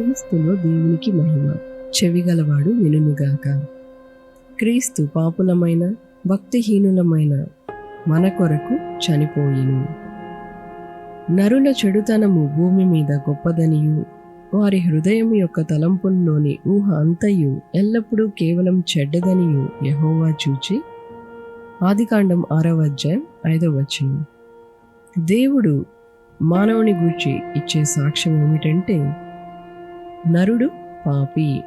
క్రీస్తులో దేవునికి మహిమ. చెవిగలవాడు వినుగాక క్రీస్తు పాపులమైన భక్తిహీనులమైన మన కొరకు చనిపోయిను. నరుల చెడుతనము భూమి మీద గొప్పదనియు. వారి హృదయం యొక్క తలంపుల్లోని ఊహ అంతయు ఎల్లప్పుడూ కేవలం చెడ్డదనియు యహోవా చూచి. ఆదికాండం ఆరవ అధ్యాయం ఐదవ వచనం. దేవుడు మానవుని గూర్చి ఇచ్చే సాక్ష్యం ఏమిటంటే నరుడు పాపి.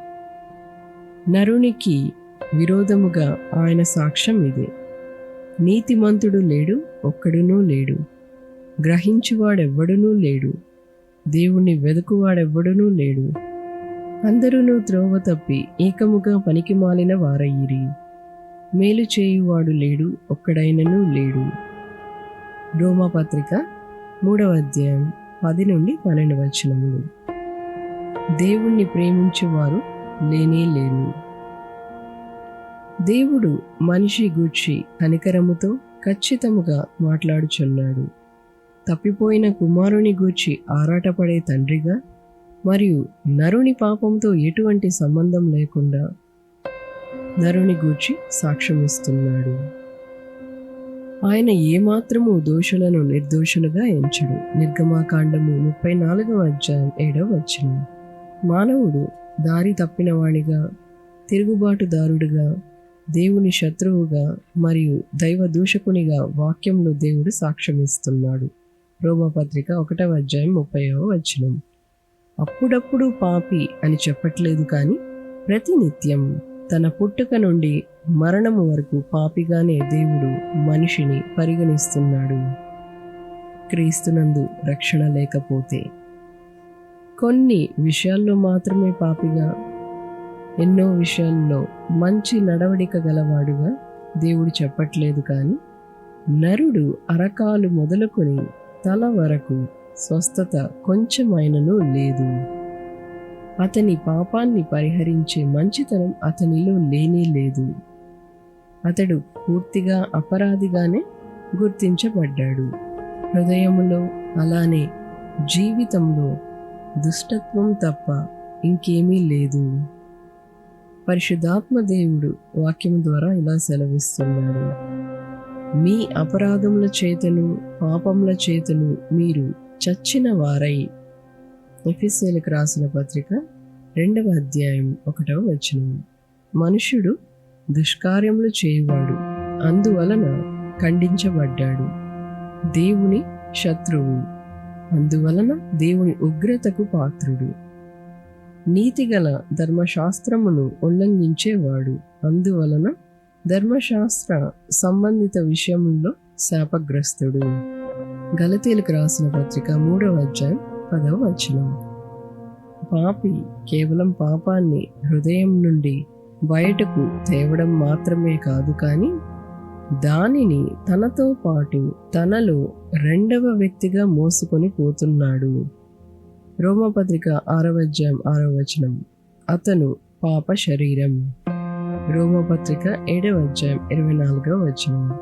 నరునికి విరోధముగా ఆయన సాక్ష్యం ఇదే. నీతిమంతుడు లేడు ఒక్కడునూ లేడు. గ్రహించువాడెవ్వడునూ లేడు. దేవుణ్ణి వెదుకువాడెవ్వడునూ లేడు. అందరూ త్రోవ తప్పి ఏకముగా పనికి మాలిన వారయ్యిరి. మేలు చేయువాడు లేడు ఒక్కడైనను లేడు. రోమాపత్రిక మూడవ అధ్యాయం పది నుండి పన్నెండు వచనములు. దేవుణ్ణి ప్రేమించేవారు లేనే. లేరు దేవుడు మనిషి గూర్చి కనికరముతో ఖచ్చితముగా మాట్లాడుచున్నాడు. తప్పిపోయిన కుమారుని గూర్చి ఆరాటపడే తండ్రిగా మరియు నరుని పాపంతో ఎటువంటి సంబంధం లేకుండా నరుని గూర్చి సాక్ష్యమిస్తున్నాడు. ఆయన ఏమాత్రము దోషులను నిర్దోషులుగా ఎంచడు. నిర్గమాకాండము ముప్పై నాలుగవ అధ్యాయం ఏడవ వచ్చింది మానవుడు దారి తప్పినవాడిగా తిరుగుబాటుదారుడుగా దేవుని శత్రువుగా మరియు దైవ దూషకునిగా వాక్యంలో దేవుడు సాక్ష్యమిస్తున్నాడు. రోమపత్రిక ఒకటవ అధ్యాయం ముప్పైవ వచనం. అప్పుడప్పుడు పాపి అని చెప్పట్లేదు కానీ ప్రతినిత్యం తన పుట్టుక నుండి మరణము వరకు పాపిగానే దేవుడు మనిషిని పరిగణిస్తున్నాడు. క్రీస్తునందు రక్షణ లేకపోతే కొన్ని విషయాల్లో మాత్రమే పాపిగా ఎన్నో విషయాల్లో మంచి నడవడిక గలవాడుగా దేవుడు చెప్పట్లేదు కానీ నరుడు అరకాలు మొదలుకొని తల వరకు స్వస్థత కొంచెమైనను లేదు. అతని పాపాన్ని పరిహరించే మంచితనం అతనిలో లేనే లేదు. అతడు పూర్తిగా అపరాధిగానే గుర్తించబడ్డాడు. హృదయములో అలానే జీవితంలో దుష్టత్వం తప్ప ఇంకేమీ లేదు. పరిశుద్ధాత్మ దేవుడు వాక్యం ద్వారా ఇలా సెలవిస్తున్నాడు. మీ అపరాధముల చేతను పాపముల చేతను మీరు చచ్చిన వారై. ఎఫిసేలకు రాసిన పత్రిక రెండవ అధ్యాయం ఒకటవ వచనం. మనుషుడు దుష్కార్యములు చేయవాడు అందువలన ఖండించబడ్డాడు. దేవుని శత్రువు. అందువలన దేవుని ఉగ్రతకు పాత్రుడు. నీతిగల ధర్మశాస్త్రమును ఉల్లంఘించేవాడు. అందువలన ధర్మశాస్త్ర సంబంధిత విషయంలో శాపగ్రస్తుడు. గలతీలకు రాసిన పత్రిక మూడవ అధ్యాయం పదవ వచనం. పాపి కేవలం పాపాన్ని హృదయం నుండి బయటకు తేవడం మాత్రమే కాదు కానీ దానిని తనతో పాటు తనలో రెండవ వ్యక్తిగా మోసుకొని పోతున్నాడు. రోమపత్రిక ఆరవజ్యం ఆరవచనం ఆరవ వచనం. అతను పాప శరీరం. రోమపత్రిక ఏడవ అధ్యాయం ఇరవై నాలుగవ వచనం.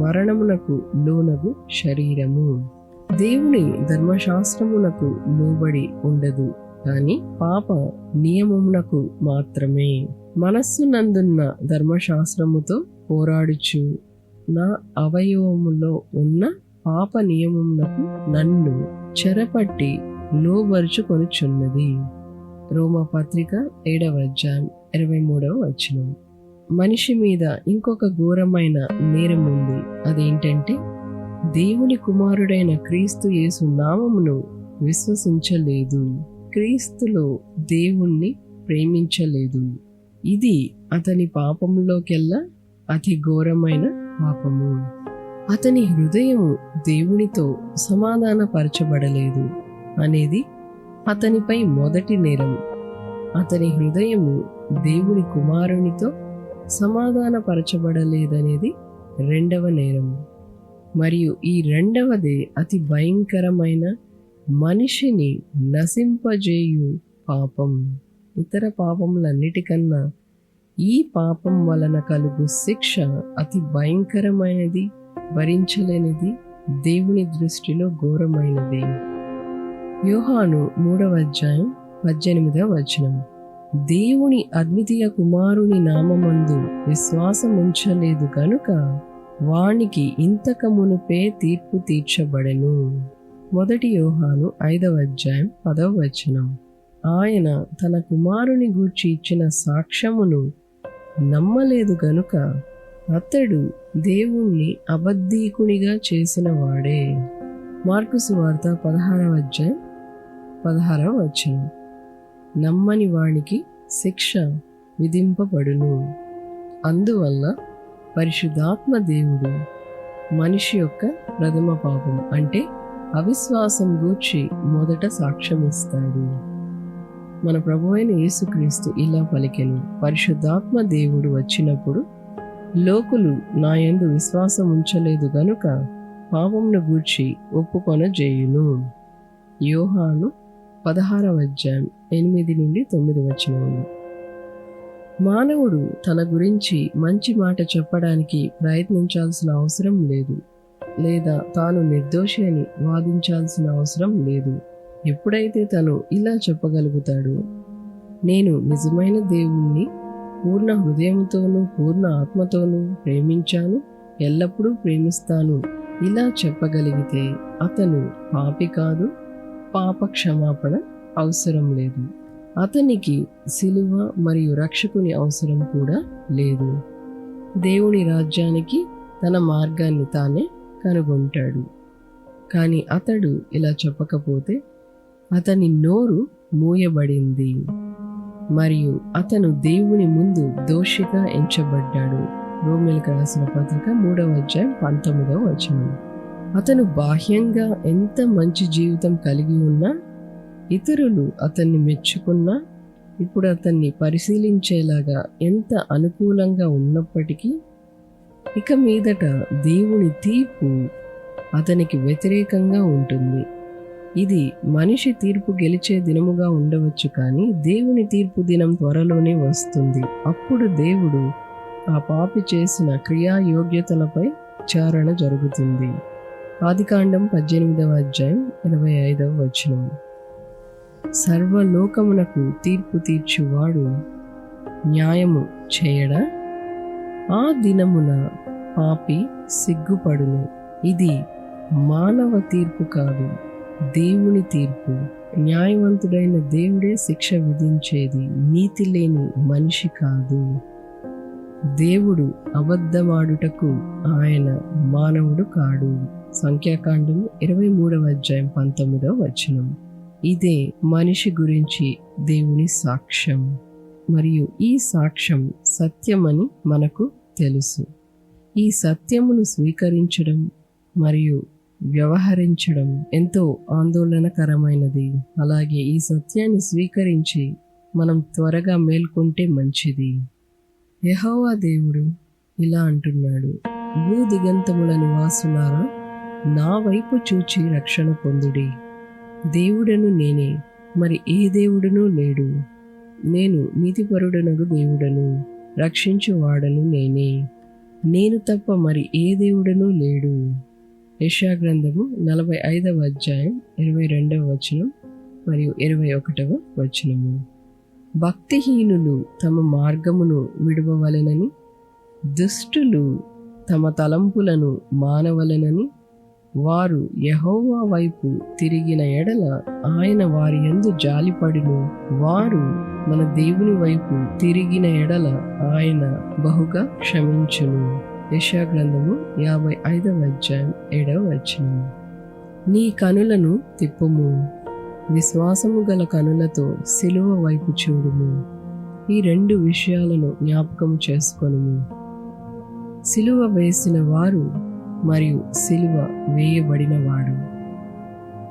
మరణమునకు లోనగు శరీరము. దేవుని ధర్మశాస్త్రమునకు లోబడి ఉండదు కానీ పాప నియమమునకు మాత్రమే. మనస్సునందున్న ధర్మశాస్త్రముతో పోరాడుచు. నా అవయవములో ఉన్న పాప నియమమునకు నన్ను చెరపట్టి లోబరుచుకొనుచున్నది. రోమపత్రిక ఏడవ అధ్యాయం ఇరవై మూడవ వచనం. మనిషి మీద ఇంకొక ఘోరమైన నేరం ఉంది. అదేంటంటే దేవుని కుమారుడైన క్రీస్తు యేసు నామమును విశ్వసించలేదు. క్రీస్తులో దేవుణ్ణి ప్రేమించలేదు. ఇది అతని పాపంలోకెల్లా అతి ఘోరమైన పాపము. అతని హృదయం దేవునితో సమాధానపరచబడలేదు అనేది అతనిపై మొదటి నేరం. అతని హృదయము దేవుని కుమారునితో సమాధానపరచబడలేదనేది రెండవ నేరం. మరియు ఈ రెండవదే అతి భయంకరమైన మనిషిని నశింపజేయు పాపం. ఇతర పాపములన్నిటికన్నా ఈ పాపం వలన కలుగు శిక్ష అతి భయంకరమైనది భరించలేనిది దేవుని దృష్టిలో ఘోరమైనది. యోహాను మూడవ అధ్యాయం పద్దెనిమిదవ వచనం. దేవుని అద్వితీయ కుమారుని నామమందు విశ్వాసముంచలేదు కనుక వానికి ఇంతక మునుపే తీర్పు తీర్చబడెను. మొదటి యోహాను ఐదవ అధ్యాయం పదవ వచనం. ఆయన తన కుమారుని గూర్చి ఇచ్చిన సాక్ష్యమును నమ్మలేదు గనుక అతడు దేవుణ్ణి అబద్ధీకునిగా చేసిన వాడే. మార్కుసు వార్త పదహారవ అధ్యాయం పదహారవ వచనం. నమ్మని వానికి శిక్ష విధింపబడును. అందువల్ల పరిశుద్ధాత్మ దేవుడు మనిషి యొక్క ప్రథమ పాపం అంటే అవిశ్వాసం గూర్చి మొదట సాక్ష్యం ఇస్తాడు మన ప్రభు అయిన యేసుక్రీస్తు ఇలా పలికెను. పరిశుద్ధాత్మ దేవుడు వచ్చినప్పుడు లోకులు నా యందు విశ్వాసం ఉంచలేదు గనుక పాపమును గూర్చి ఒప్పుకొన చేయును యోహాను పదహారవ అధ్యాయం ఎనిమిది నుండి తొమ్మిది వచనములు. మానవుడు తన గురించి మంచి మాట చెప్పడానికి ప్రయత్నించాల్సిన అవసరం లేదు లేదా తాను నిర్దోషి అని వాదించాల్సిన అవసరం లేదు. ఎప్పుడైతే తను ఇలా చెప్పగలుగుతాడో నేను నిజమైన దేవుణ్ణి పూర్ణ హృదయంతోనూ పూర్ణ ఆత్మతోనూ ప్రేమించాను ఎల్లప్పుడూ ప్రేమిస్తాను. ఇలా చెప్పగలిగితే అతను పాపి కాదు పాప క్షమాపణ అవసరం లేదు. అతనికి సిలువ మరియు రక్షకుని అవసరం కూడా లేదు. దేవుని రాజ్యానికి తన మార్గాన్ని తానే కనుగొంటాడు. కానీ అతడు ఇలా చెప్పకపోతే అతని నోరు మూయబడింది. మరియు అతను దేవుని ముందు దోషిగా ఎంచబడ్డాడు. రోమిలకు రాసిన పత్రిక మూడవ అధ్యాయం పంతొమ్మిదవ వచనం. అతను బాహ్యంగా ఎంత మంచి జీవితం కలిగి ఉన్నా ఇతరులు అతన్ని మెచ్చుకున్నా ఇప్పుడు అతన్ని పరిశీలించేలాగా ఎంత అనుకూలంగా ఉన్నప్పటికీ ఇక మీదట దేవుని తీర్పు అతనికి వ్యతిరేకంగా ఉంటుంది. ఇది మనిషి తీర్పు గెలిచే దినముగా ఉండవచ్చు కానీ దేవుని తీర్పు దినం త్వరలోనే వస్తుంది. అప్పుడు దేవుడు ఆ పాపి చేసిన క్రియాయోగ్యతలపై విచారణ జరుగుతుంది. ఆదికాండం పద్దెనిమిదవ అధ్యాయం ఇరవై ఐదవ వచనం. సర్వలోకమునకు తీర్పు తీర్చువాడు న్యాయము చేయడా? ఆ దినమున పాపి సిగ్గుపడును. ఇది మానవ తీర్పు కాదు. దేవుని తీర్పు. న్యాయవంతుడైన దేవుడే శిక్ష విధించేది నీతి లేని మనిషి కాదు. దేవుడు అబద్ధమాడుటకు ఆయన మానవుడు కాడు. సంఖ్యాకాండము ఇరవై మూడవ అధ్యాయం పంతొమ్మిదవ వచనం. ఇదే మనిషి గురించి దేవుని సాక్ష్యం. మరియు ఈ సాక్ష్యం సత్యమని మనకు తెలుసు. ఈ సత్యమును స్వీకరించడం మరియు వ్యవహరించడం ఎంతో ఆందోళనకరమైనది. అలాగే ఈ సత్యాన్ని స్వీకరించి మనం త్వరగా మేల్కొంటే మంచిది. యహోవా దేవుడు ఇలా అంటున్నాడు. భూ దిగంతముల నివాసులారా నా వైపు చూచి రక్షణ పొందుడి. దేవుడను నేనే మరి ఏ దేవుడునూ లేడు. నేను నీతిపరుడనగు దేవుడను రక్షించువాడను నేనే. నేను తప్ప మరి ఏ దేవుడనూ లేడు. యశా గ్రంథము నలభై ఐదవ అధ్యాయం ఇరవై రెండవ వచనం మరియు ఇరవై ఒకటవ వచనము. భక్తిహీనులు తమ మార్గమును విడవవలెనని దుష్టులు తమ తలంపులను మానవలెనని వారు యహోవా వైపు తిరిగిన ఎడల ఆయన వారి ఎందు జాలిపడిను వారు మన దేవుని వైపు తిరిగిన ఎడల ఆయన బహుగా క్షమించును. యశాగ్రంథము యాభై ఐదవ అధ్యాయం ఏడవ వచనము నీ కనులను తిప్పుము. విశ్వాసము గల కనులతో సిలువ వైపు చూడుము. ఈ రెండు విషయాలను జ్ఞాపకం చేసుకొనుము. సిలువ వేసిన వారు మరియు సిలువ వేయబడినవాడు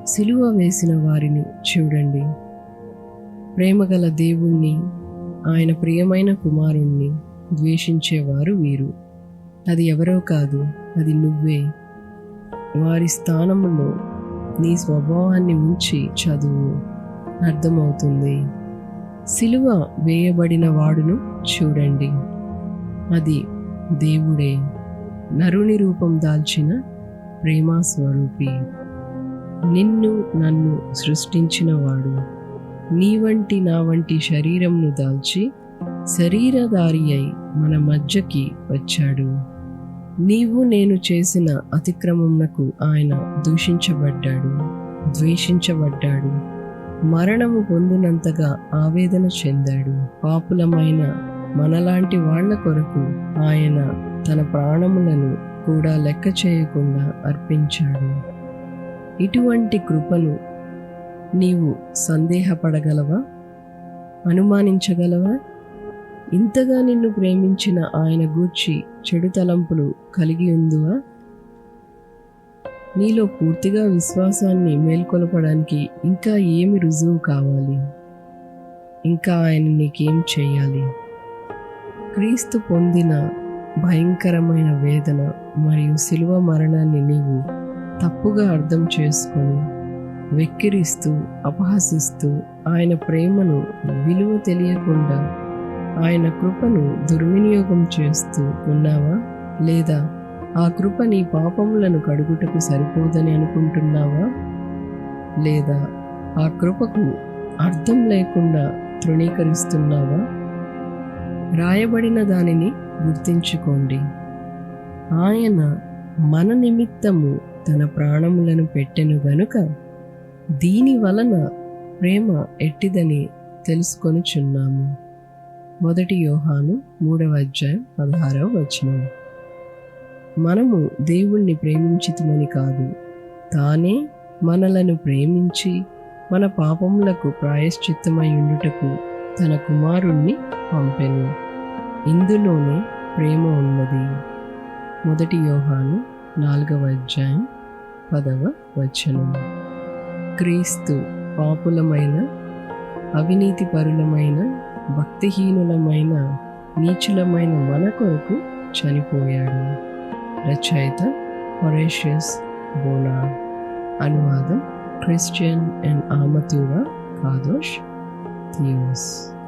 సిలువ వేసిన వారిని చూడండి. ప్రేమగల దేవుణ్ణి ఆయన ప్రియమైన కుమారుణ్ణి ద్వేషించేవారు వీరు. అది ఎవరో కాదు అది నువ్వే. వారి స్థానంలో నీ స్వభావాన్ని ఉంచి చదువు. అర్థమవుతుంది. సిలువ వేయబడిన వాడును చూడండి. అది దేవుడే. నరుని రూపం దాల్చిన ప్రేమా స్వరూపి నిన్ను నన్ను సృష్టించినవాడు. నీ వంటి నా వంటి శరీరంను దాల్చి శరీరధారి అయి మన మధ్యకి వచ్చాడు. నీవు నేను చేసిన అతిక్రమమునకు ఆయన దూషించబడ్డాడు ద్వేషించబడ్డాడు. మరణము పొందినంతగా ఆవేదన చెందాడు. పాపులమైన మనలాంటి వాళ్ళ కొరకు ఆయన తన ప్రాణములను కూడా లెక్క చేయకుండా అర్పించాడు. ఇటువంటి కృపను నీవు సందేహపడగలవా? అనుమానించగలవా? ఇంతగా నిన్ను ప్రేమించిన ఆయన గూర్చి చెడు తలంపులు కలిగి ఉందువా? నీలో పూర్తిగా విశ్వాసాన్ని మేల్కొలపడానికి ఇంకా ఏమి రుజువు కావాలి? ఇంకా ఆయన నీకేం చేయాలి? క్రీస్తు పొందిన భయంకరమైన వేదన మరియు శిలువ మరణాన్ని నీవు తప్పుగా అర్థం చేసుకొని వెక్కిరిస్తూ అపహసిస్తూ ఆయన ప్రేమను విలువ తెలియకుండా ఆయన కృపను దుర్వినియోగం చేస్తూ ఉన్నావా? లేదా ఆ కృప నీ పాపములను కడుగుటకు సరిపోదని అనుకుంటున్నావా? లేదా ఆ కృపకు అర్థం లేకుండా తృణీకరిస్తున్నావా? రాయబడిన దానిని గుర్తించుకోండి. ఆయన మన నిమిత్తము తన ప్రాణములను పెట్టెను గనుక దీని వలన ప్రేమ ఎట్టిదని తెలుసుకొనుచున్నాము. మొదటి యోహాను మూడవ అధ్యాయం పదహారవ వచనం. మనము దేవుణ్ణి ప్రేమించితమని కాదు తానే మనలను ప్రేమించి మన పాపములకు ప్రాయశ్చిత్తమై ఉండుటకు తన కుమారుణ్ణి పంపెను. ఇందులోనే ప్రేమ ఉన్నది. మొదటి యోహాను నాలుగవ అధ్యాయం పదవ వచనం. క్రీస్తు పాపులమైన అవినీతి పరులమైన భక్తిహీనులమైన నీచులమైన మన కొరకు చనిపోయాడు. రచయిత హొరేషియస్ బోనా. అనువాదం క్రిస్టియన్ అండ్ ఆమతూరా కాదోష్. థియోస్